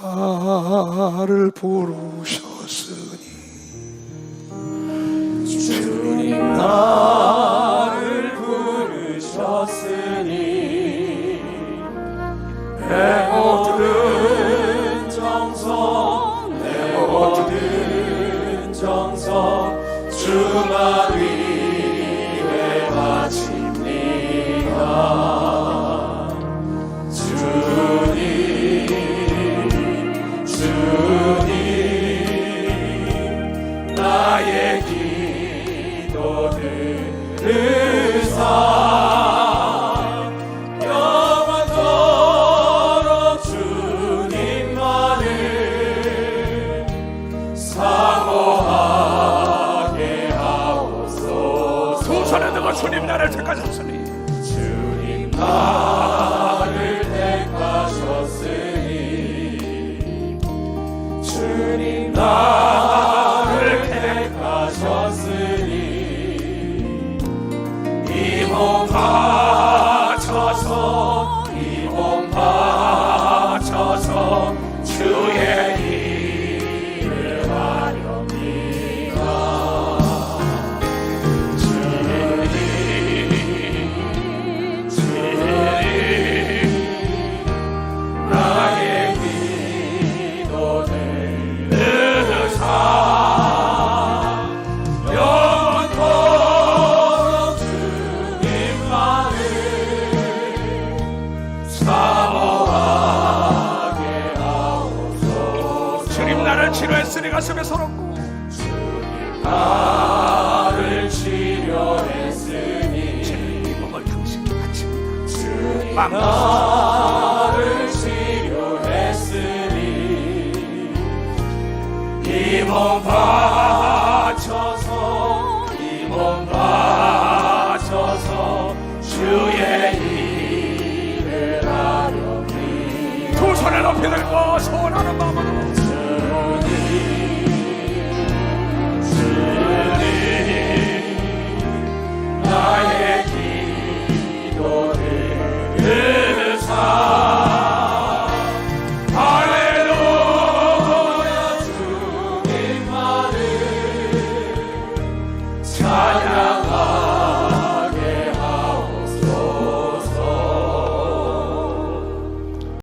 나를 부르셨으니 주님 나를 부르셨으니 내 모든 정성 내 모든 정성 주만 위 나의 기도 들으사 영원토록 주님만을 사모하게 하옵소서. 두 손에 들고 주님 나를 택하셨으니. 주님 나를 택하셨으니. 주님 나 이몸 사모하게 하옵소서. 주님 나를 치료했으니 가슴에 서럽고 나를 치료했으니 이 몸을 당신께 바칩니다 주님 빵 나를 치료했으니 이몸 바 손을 높이 들고 소원하는 마음으로. 주님 나의 기도를 그 들으사 할렐루야 주님 나를